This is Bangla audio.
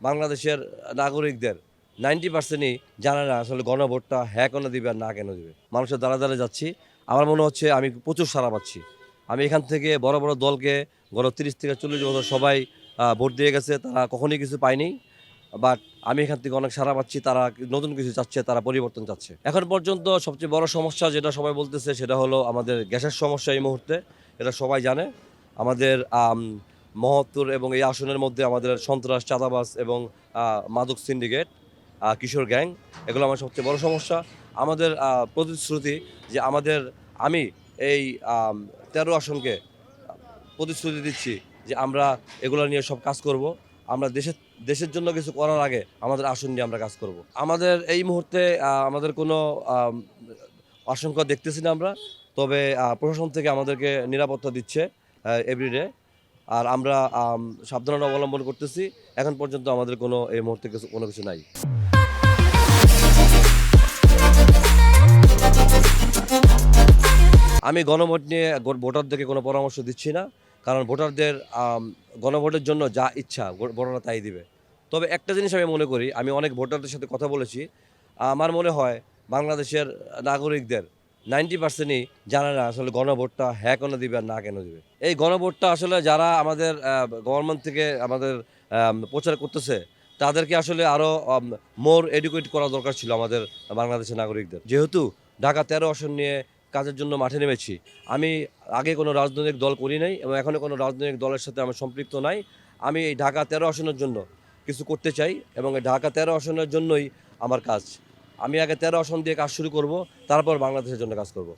বাংলাদেশের নাগরিকদের নাইনটি পার্সেন্টই জানে না আসলে গণভোটটা হ্যাঁ কেন দিবে আর না কেন দিবে। মানুষের দ্বারা দ্বারা যাচ্ছি। আমার মনে হচ্ছে আমি প্রচুর সারা পাচ্ছি। আমি এখান থেকে বড় বড় দলকে গত তিরিশ থেকে চল্লিশ বছর সবাই ভোট দিয়ে গেছে তারা কখনোই কিছু পায়নি। বাট আমি এখান থেকে অনেক সারা পাচ্ছি তারা নতুন কিছু চাচ্ছে তারা পরিবর্তন চাচ্ছে। এখন পর্যন্ত সবচেয়ে বড় সমস্যা যেটা সবাই বলতেছে সেটা হলো আমাদের গ্যাসের সমস্যা এই মুহূর্তে। এটা সবাই জানে। আমাদের আম, মহত্তর এবং এই আসনের মধ্যে আমাদের সন্ত্রাস চাঁদাবাস এবং মাদক সিন্ডিকেট কিশোর গ্যাং, এগুলো আমার সবচেয়ে বড় সমস্যা। আমাদের প্রতিশ্রুতি যে আমাদের, আমি এই তেরো আসনকে প্রতিশ্রুতি দিচ্ছি যে আমরা এগুলো নিয়ে সব কাজ করব। আমরা দেশের দেশের জন্য কিছু করার আগে আমাদের আসন নিয়ে আমরা কাজ করব। আমাদের এই মুহূর্তে আমাদের কোনো আশঙ্কা দেখতেছি না আমরা। তবে প্রশাসন থেকে আমাদেরকে নিরাপত্তা দিচ্ছে এভরিডে আর আমরা আম, সাবধানতা অবলম্বন করতেছি। এখন পর্যন্ত আমাদের কোনো এই মুহূর্তে কিছু কোনো কিছু নাই। আমি গণভোট নিয়ে ভোটারদেরকে কোনো পরামর্শ দিচ্ছি না। কারণ ভোটারদের গণভোটের জন্য যা ইচ্ছা ভোটাররা তাই দিবে। তবে একটা জিনিস আমি মনে করি আমি অনেক ভোটারদের সাথে কথা বলেছি। আমার মনে হয় বাংলাদেশের নাগরিকদের নাইনটি পার্সেন্টই জানে না আসলে গণভোটটা হ্যাঁ কেন দিবে আর না কেন দিবে। এই গণভোটটা আসলে যারা আমাদের গভর্নমেন্ট থেকে আমাদের প্রচার করতেছে, তাদেরকে আসলে আরও মোর এডুকেট করা দরকার ছিল আমাদের বাংলাদেশের নাগরিকদের। যেহেতু ঢাকা তেরো আসন নিয়ে কাজের জন্য মাঠে নেমেছি, আমি আগে কোনো রাজনৈতিক দল করি নাই এবং এখনও কোনো রাজনৈতিক দলের সাথে আমি সম্পৃক্ত নাই। আমি এই ঢাকা তেরো আসনের জন্য কিছু করতে চাই এবং এই ঢাকা তেরো আসনের জন্যই আমার কাজ। আমি আগে তেরো আসন দিয়ে কাজ শুরু করব তারপর বাংলাদেশের জন্য কাজ করব।